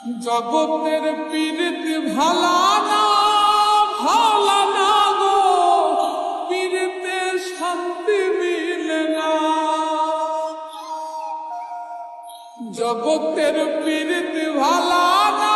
জগতের পীড়িত ভালা না ভালা না গো শান্তি মিলে না। জগতের পীড়িত ভালা না